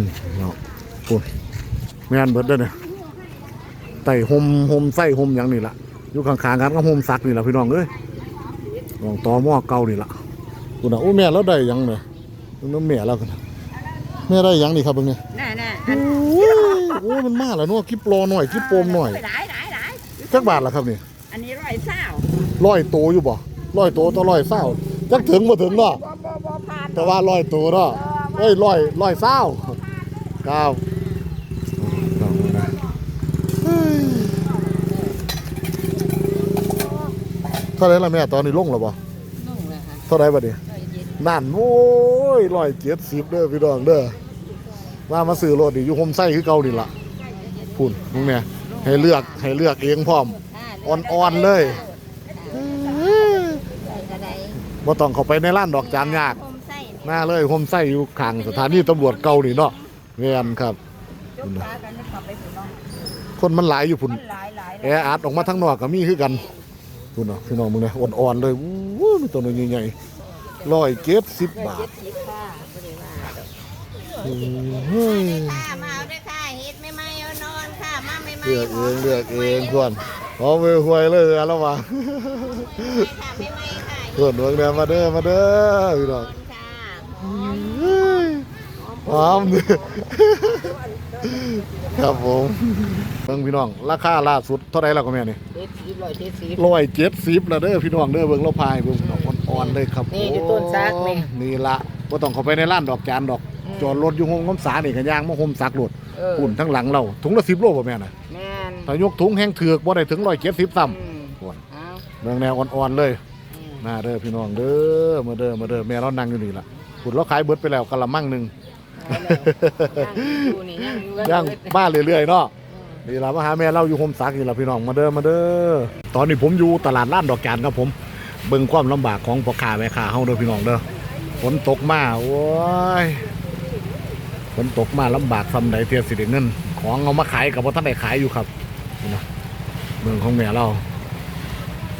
อืมเนาะโอ้ยแม่นเบิดเด้อเนี่ยไต่ห่มห่มไส้ห่มหยังนี่ล่ะอยู่ข้างๆกันก็ห่มซักนี่ล่ะพี่น้องเอ้ยลองตอหม้อเก่านี่ล่ะกูน่ะโอ้แม่แล้วได้หยังเนี่ยน้ำแม่แล้วกันนะแม่ได้หยังนี่ครับเบิ่งเนี่ยน่ะน่ะโอ้ยโอ้มันมาแล้วเนาะคลิปรอหน่อยคลิปโปมหน่อยหลายหลายหลายจักบาทล่ะครับนี่อันนี้ร้อยเศร้าร้อยโตอยู่บ่ร้อยโตต่อร้อยเศร้าจักถึงบ่ถึงเนาะบ่บ่บ่ผ่านแต่ว่าร้อยโตเนาะเอ้ยร้อยร้อยเศร้า เก้าเอานะเฮ้ยเท่าไหรล่ะแม่ตอนนี้ลงแล้วบ่นุ่งเลยค่ะเท่าไหรบัดนี้ร้อยเย็นนั่นโอ้ยร้อยเจ็ดสิบเด้อพี่น้องเด้อมามาซื้อรถดิอยู่โฮมไส้คือเก่านี่ล่ะพุ่นมึงเนี่ยให้เลือกให้เลือกเองพร้อม อ่อนๆเลยกระไดบ่ต้องเข้าไปในร้านดอกจานยากโฮมไส้มาเลยโฮมไส้อยู่ข้างสถานีตำรวจเก่านี่เนาะ แม่นครับจุกตากันนี่ขับไปถึงน้องคนมันหลายอยู่พุ่นมันหลายหลายแออัดออกมาทั้งนอกก็มีคือกันพุ่นเนาะพี่น้องมึงเนี่ยอ่อนๆเลยอู้มีตัวนึงใหญ่ๆร้อยเจ็ดสิบบาทเจ็ดสิบค่ะบ่ได้ว่าดอกเฮ้ยค่ะมาเอาด้วยค่ะเฮ็ดไม่ไหม่เอานอนค่ะมาไม่ไหม่เลือกเองเลือกเองเพื่อนพอไปหวยเลยแล้ววะค่ะไม่ไหม่ค่ะเพื่อนดวงแดงมาเด้อมาเด้อพี่น้อง ค่ะเฮ้ย หอมเด้อครับผมเบิ่งพี่น้อง ราคาล่าสุดเท่าไหร่แล้วก็แม่นี่เจ็ดสิบร้อยเจ็ดสิบร้อยเจ็ดสิบแล้วเด้อพี่น้องเด้อเบิ่งเราพายเบิ่งดอกอ่อนๆเลยครับนี่อยู่ต้นซักนี่นี่ละบ่ต้องเข้าไปในร้านดอกจานดอกอืมจอดรถอยู่ห้องน้ำสานี่กันย่างมาโฮมซักรถเออปุ่นทั้งหลังเราถุงละ10โลบ่แม่น่ะแม่นถ้ายกถุงแห้งเถือกบ่ได้ถึง170ซ้ำอืมโอ้ยเอาเรื่องแนวอ่อนๆเลยอืมมาเด้อพี่น้องเด้อมาเด้อมาเด้อแม่เรานั่งอยู่นี่ล่ะปุ่นเราขายเบิดไปแล้วกะละมังหนึงเอยู่นี่ยังอยู่กันย่างเลยบ้านเรื่อยๆเนาะนี่ล่ะมาหาแม่เราอยู่โฮมซักนี่ล่ะพี่น้องมาเด้อมาเด้อตอนนี้ผมอยู่ตลาดล้านดอกจานครับผมเบิ่งความลำบากของพ่อค้าแม่ค้าเฮาเด้อพี่น้องเด้อฝนตกมาโอ้ยฝนตกมาลำบากซำใดเทียสิได้เงินของเอามาขายกับบ่ทันได้ขายอยู่ครับนี่นะเมืองของแม่เรา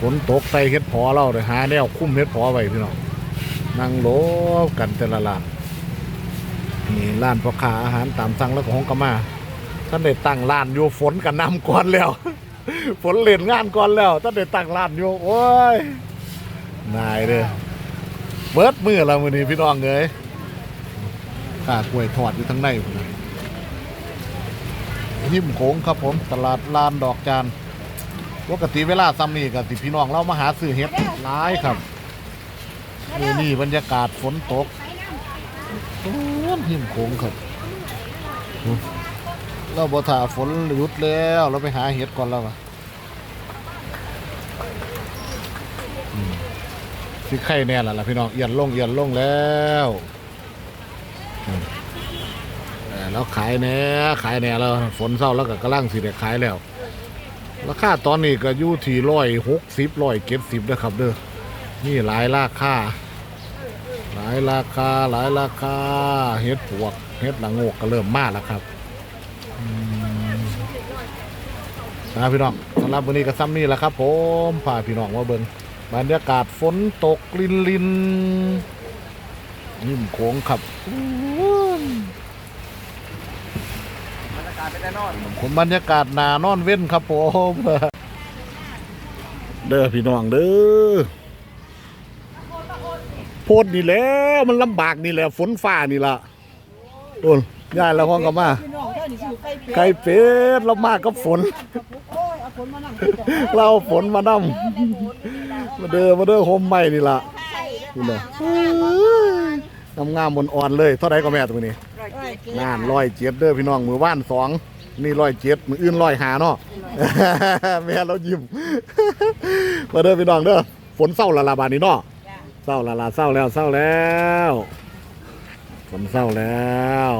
ฝนตกใส่เฮ็ดพอเราเด้หาแนวคุ้มเฮ็ดพอไว้พี่น้องนั่งโลบกันแต่ละร้าน นี่ร้านพ่อค้าอาหารตามสั่งแล้วก็ของกมาท่านได้ตั้งร้านอยู่ฝนกันน้ำก่อนแล้ว ฝนเล่นงานก่อนแล้วท่านได้ตั้งร้านอยู่โอ้ยนายเด้อเบิดมือเรามือนี้พี่น้องเอ้ยข้ากล้วยทอดอยู่ทั้งในนหิมโขงครับผมตลาดลานดอกจานปกติเวลาซ้ำนี่กับสิพี่น้องเรามาหาซื้อเห็ดหลายครับนี่นี่บรรยากาศฝนตก โอ้ยหิมโขงครับเราบ่ถ่าฝนหยุดแล้วเราไปหาเห็ดก่อนแล้วอะสิไข่แน่ละล่ะพี่น้องเอียนลงเอียนลงแล้วเออแล้วขายแน่ขายแน่แล้วฝนเศร้าแล้วก็กำลังสิได้ขายแล้วราคาตอนนี้ก็อยู่ที่ร้อยหกสิบร้อยเก็ดสิบนะครับเด้อนี่หลายราคาายราคาหลายราคาเฮ็ดปวกเฮ็ดละโงกก็เริ่มมาแล้วครับอืมนะพี่น้องสำหรับวันนี้ก็ซ้ำนี่แหละครับ ผมพาพี่น้องมาเบิ่งบรรยากาศฝนตกลินลินยิ้มโขงขับบรรยากาศเป็นแน่นอนผมบรรยากาศหนานอนเว้นครับผมเด้อพี่น้องเด้อโพดนี่แหล้วมันลำบากนี่แหละฝนฟ้านี่ล่ะโดนย่ายแล้วห้องก็มาพี่น้องเจ้านี่สิไก่เป็ดไก่เป็ดเรามากับฝนโอ้ยเอาฝนมานั่งเราเอาฝนมานำมาเด้อมาเด้อโฮมใหม่นี่ล่ะนี่ล่ะงามงามๆบนอ่อนๆเลยเท่าไรก็แม่ตัวนี้ร้อยเจ็ดงานร้อยเจ็ดเด้อพี่น้องมือว่านสองนี่ร้อยเจ็ดมืออื่นร้อยหาเนาะแม่เรายิ้มมาเด้อพี่น้องเด้อฝนเศร้าละลาบานนี้เนาะจ้ะ เศร้าละลาเศร้าแล้วเศร้าแล้วผมเศร้าแล้ว